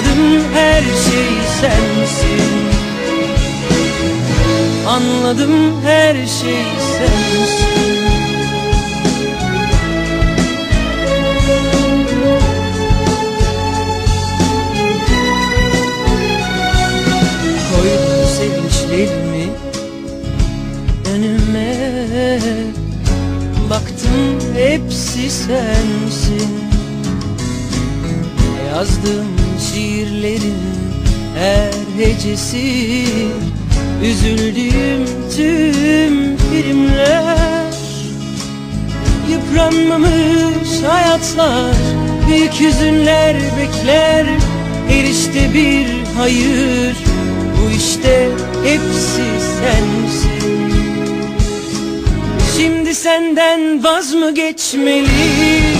Anladım her şey sensin. Anladım her şey sensin. Koydum sevinçlerimi önüme. Baktım hepsi sensin. Yazdığım şiirlerin her hecesi. Üzüldüğüm tüm filmler. Yıpranmamış hayatlar Büyük hüzünler bekler. Erişte bir hayır Bu işte hepsi sensin. Şimdi senden vaz mı geçmeli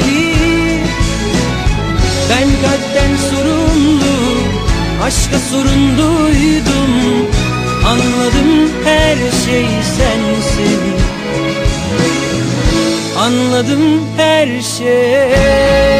Aşka sorumluydum Anladım her şey sensin. Anladım her şey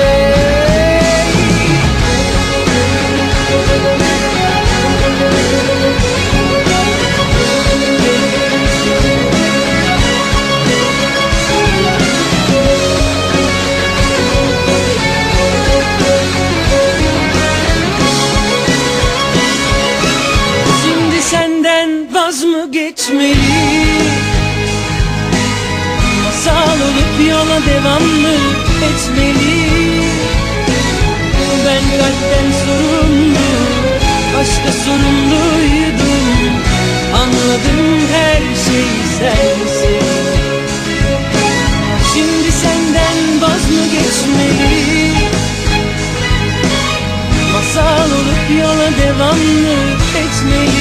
geçmeli Masal olup yola devam mı etmeli? Ben kalpten sorumlu Aşka sorumluydum. Anladım her şey sensin. Şimdi senden vaz mı geçmeli? Masal olup yola devam mı etmeli